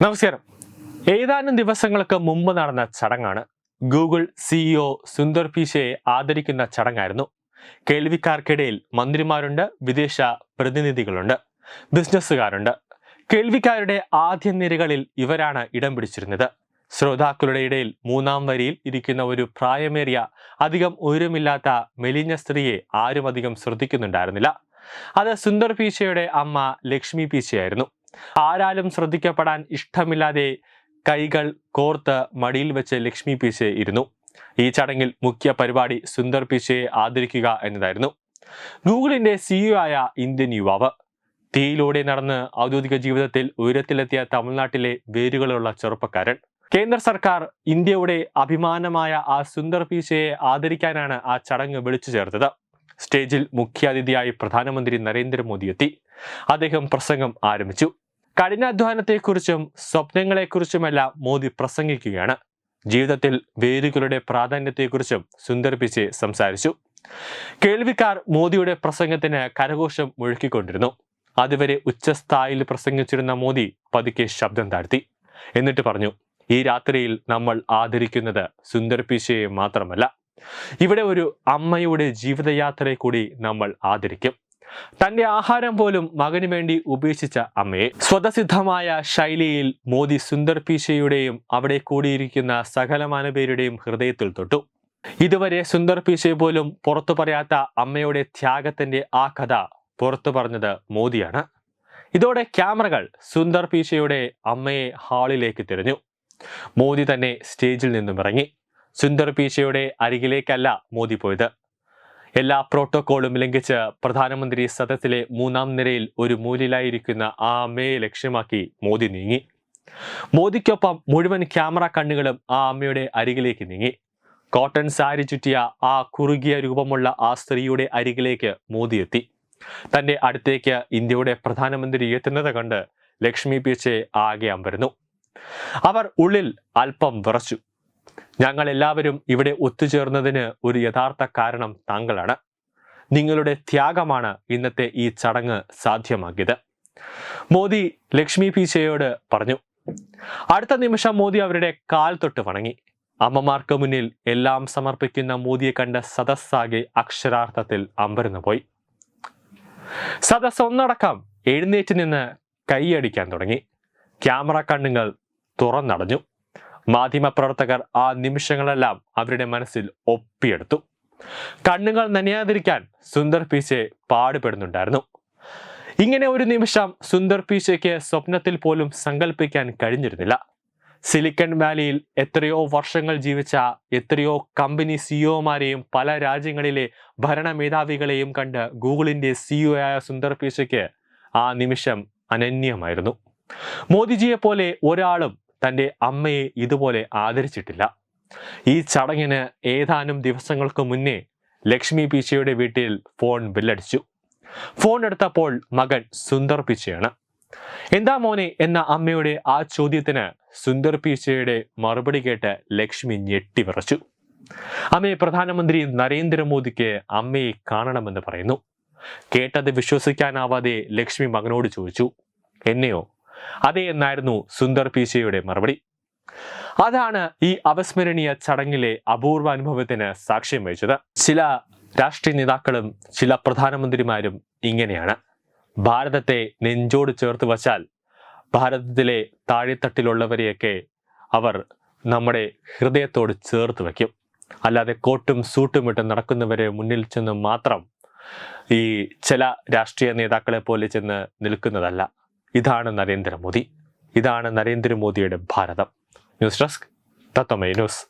നമസ്കാരം. ഏതാനും ദിവസങ്ങൾക്ക് മുമ്പ് നടന്ന ചടങ്ങാണ് ഗൂഗിൾ സിഇഒ സുന്ദർ പിഷയെ ആദരിക്കുന്ന ചടങ്ങായിരുന്നു. കേൾവിക്കാർക്കിടയിൽ മന്ത്രിമാരുണ്ട് വിദേശ പ്രതിനിധികളുണ്ട് ബിസിനസ്സുകാരുണ്ട്. കേൾവിക്കാരുടെ ആദ്യ നിരകളിൽ ഇവരാണ് ഇടം പിടിച്ചിരുന്നത്. ശ്രോതാക്കളുടെ ഇടയിൽ മൂന്നാം വരിയിൽ ഇരിക്കുന്ന ഒരു പ്രായമേറിയ അധികം ഉയരമില്ലാത്ത മെലിഞ്ഞ സ്ത്രീയെ ആരും അധികം ശ്രദ്ധിക്കുന്നുണ്ടായിരുന്നില്ല. അത് സുന്ദർ പീശയുടെ അമ്മ ലക്ഷ്മി പീച്ചയായിരുന്നു ആരാലും ശ്രദ്ധിക്കപ്പെടാൻ ഇഷ്ടമില്ലാതെ കൈകൾ കോർത്ത് മടിയിൽ വെച്ച് ലക്ഷ്മി പീച്ചെ ഇരുന്നു. ഈ ചടങ്ങിൽ മുഖ്യ പരിപാടി സുന്ദർ പിശയെ ആദരിക്കുക എന്നതായിരുന്നു. ഗൂഗിളിന്റെ സിഇഒ ആയ ഇന്ത്യൻ യുവാവ്. തീയിലൂടെ നടന്ന് ഔദ്യോഗിക ജീവിതത്തിൽ ഉയരത്തിലെത്തിയ തമിഴ്നാട്ടിലെ വേരുകളുള്ള ചെറുപ്പക്കാരൻ. കേന്ദ്ര സർക്കാർ ഇന്ത്യയുടെ അഭിമാനമായ ആ സുന്ദർ പീശയെ ആദരിക്കാനാണ് ആ ചടങ്ങ് വിളിച്ചു ചേർത്തത്. സ്റ്റേജിൽ പ്രധാനമന്ത്രി നരേന്ദ്രമോദി എത്തി. അദ്ദേഹം പ്രസംഗം ആരംഭിച്ചു. കഠിനാധ്വാനത്തെക്കുറിച്ചും സ്വപ്നങ്ങളെക്കുറിച്ചുമെല്ലാം മോദി പ്രസംഗിക്കുകയാണ്. ജീവിതത്തിൽ വേരുകളുടെ പ്രാധാന്യത്തെക്കുറിച്ചും സുന്ദർ പിച്ചെ സംസാരിച്ചു. കേൾവിക്കാർ മോദിയുടെ പ്രസംഗത്തിന് കരഘോഷം മുഴക്കിക്കൊണ്ടിരുന്നു. അതുവരെ ഉച്ചസ്ഥായിൽ പ്രസംഗിച്ചിരുന്ന മോദി പതുക്കെ ശബ്ദം താഴ്ത്തി. എന്നിട്ട് പറഞ്ഞു ഈ രാത്രിയിൽ നമ്മൾ ആദരിക്കുന്നത് സുന്ദർ മാത്രമല്ല. ഇവിടെ ഒരു അമ്മയുടെ ജീവിതയാത്രയെ കൂടി നമ്മൾ ആദരിക്കും. തന്റെ ആഹാരം പോലും മകന് വേണ്ടി ഉപേക്ഷിച്ച അമ്മയെ സ്വതസിദ്ധമായ ശൈലിയിൽ മോദി സുന്ദർ പീശയുടെയും അവിടെ കൂടിയിരിക്കുന്ന സകലമാന പേരുടെയും ഹൃദയത്തിൽ തൊട്ടു. ഇതുവരെ സുന്ദർ പീശയെ പോലും പുറത്തു പറയാത്ത അമ്മയുടെ ത്യാഗത്തിന്റെ ആ കഥ പുറത്തു പറഞ്ഞത് മോദിയാണ്. ഇതോടെ ക്യാമറകൾ സുന്ദർ പീശയുടെ അമ്മയെ ഹാളിലേക്ക് തിരഞ്ഞു. മോദി തന്നെ സ്റ്റേജിൽ നിന്നും ഇറങ്ങി. സുന്ദർ പീശയുടെ അരികിലേക്കല്ല മോദി പോയത്. എല്ലാ പ്രോട്ടോകോളും ലംഘിച്ച് പ്രധാനമന്ത്രി സദസ്സിലെ മൂന്നാം നിരയിൽ ഒരു മൂലിലായിരിക്കുന്ന ആ അമ്മയെ ലക്ഷ്യമാക്കി മോദി നീങ്ങി. മോദിക്കൊപ്പം മുഴുവൻ ക്യാമറ കണ്ണുകളും ആ അമ്മയുടെ അരികിലേക്ക് നീങ്ങി. കോട്ടൺ സാരി ചുറ്റിയ ആ കുറുകിയ രൂപമുള്ള ആ സ്ത്രീയുടെ അരികിലേക്ക് മോദി എത്തി. തന്റെ അടുത്തേക്ക് ഇന്ത്യയുടെ പ്രധാനമന്ത്രി എത്തുന്നത് കണ്ട് ലക്ഷ്മി പീച്ചെ ആകെ അമ്പരുന്നു. അവർ ഉള്ളിൽ അല്പം വിറച്ചു. ഞങ്ങൾ എല്ലാവരും ഇവിടെ ഒത്തുചേർന്നതിന് ഒരു യഥാർത്ഥ കാരണം താങ്കളാണ്. നിങ്ങളുടെ ത്യാഗമാണ് ഇന്നത്തെ ഈ ചടങ്ങ് സാധ്യമാക്കിയത്. മോദി ലക്ഷ്മി പീച്ചയോട് പറഞ്ഞു അടുത്ത നിമിഷം മോദി അവരുടെ കാൽ തൊട്ട് വണങ്ങി. അമ്മമാർക്ക് മുന്നിൽ എല്ലാം സമർപ്പിക്കുന്ന മോദിയെ കണ്ട സദസ്സാകെ അക്ഷരാർത്ഥത്തിൽ അമ്പരന്നു പോയി. സദസ് ഒന്നടക്കം എഴുന്നേറ്റ് നിന്ന് കൈയടിക്കാൻ തുടങ്ങി. ക്യാമറ കണ്ണുകൾ തുറന്നടഞ്ഞു. മാധ്യമപ്രവർത്തകർ ആ നിമിഷങ്ങളെല്ലാം അവരുടെ മനസ്സിൽ ഒപ്പിയെടുത്തു. കണ്ണുകൾ നനയാതിരിക്കാൻ സുന്ദർ പീശെ പാടുപെടുന്നുണ്ടായിരുന്നു. ഇങ്ങനെ ഒരു നിമിഷം സുന്ദർ പീശയ്ക്ക് സ്വപ്നത്തിൽ പോലും സങ്കല്പിക്കാൻ കഴിഞ്ഞിരുന്നില്ല. സിലിക്കൺ വാലിയിൽ എത്രയോ വർഷങ്ങൾ ജീവിച്ച എത്രയോ കമ്പനി സിഇഒമാരെയും പല രാജ്യങ്ങളിലെ ഭരണ മേധാവികളെയും കണ്ട് ഗൂഗിളിന്റെ സിഇഒ ആയ സുന്ദർ പീശയ്ക്ക് ആ നിമിഷം അനന്യമായിരുന്നു. മോദിജിയെ പോലെ ഒരാളും തന്റെ അമ്മയെ ഇതുപോലെ ആദരിച്ചിട്ടില്ല. ഈ ചടങ്ങിന് ഏതാനും ദിവസങ്ങൾക്ക് മുന്നേ ലക്ഷ്മി പിച്ചയുടെ വീട്ടിൽ ഫോൺ ബില്ലടിച്ചു. ഫോൺ എടുത്തപ്പോൾ മകൻ സുന്ദർ പിച്ചയാണ്. എന്താ മോനെ? എന്ന അമ്മയുടെ ആ ചോദ്യത്തിന് സുന്ദർ പിച്ചയുടെ മറുപടി കേട്ട് ലക്ഷ്മി ഞെട്ടി വിറച്ചു. അമ്മയെ പ്രധാനമന്ത്രി നരേന്ദ്രമോദിക്ക് അമ്മയെ കാണണമെന്ന് പറയുന്നു. കേട്ടത് വിശ്വസിക്കാനാവാതെ ലക്ഷ്മി മകനോട് ചോദിച്ചു. എന്നെയോ? അതെ എന്നായിരുന്നു സുന്ദർ പീച്ചയുടെ മറുപടി. അതാണ് ഈ അവസ്മരണീയ ചടങ്ങിലെ അപൂർവ അനുഭവത്തിന് സാക്ഷ്യം വഹിച്ചത്. ചില രാഷ്ട്രീയ നേതാക്കളും ചില പ്രധാനമന്ത്രിമാരും ഇങ്ങനെയാണ്. ഭാരതത്തെ നെഞ്ചോട് ചേർത്ത് വച്ചാൽ ഭാരതത്തിലെ താഴെത്തട്ടിലുള്ളവരെയൊക്കെ അവർ നമ്മുടെ ഹൃദയത്തോട് ചേർത്ത് വയ്ക്കും. അല്ലാതെ കോട്ടും സൂട്ടും ഇട്ട് നടക്കുന്നവരെ മുന്നിൽ ചെന്ന് മാത്രം ഈ ചില രാഷ്ട്രീയ നേതാക്കളെ പോലെ ചെന്ന് നിൽക്കുന്നതല്ല. ഇതാണ് നരേന്ദ്രമോദി. ഇതാണ് നരേന്ദ്രമോദിയുടെ ഭാരതം. ന്യൂസ് ഡെസ്ക് തത്വമേ ന്യൂസ്.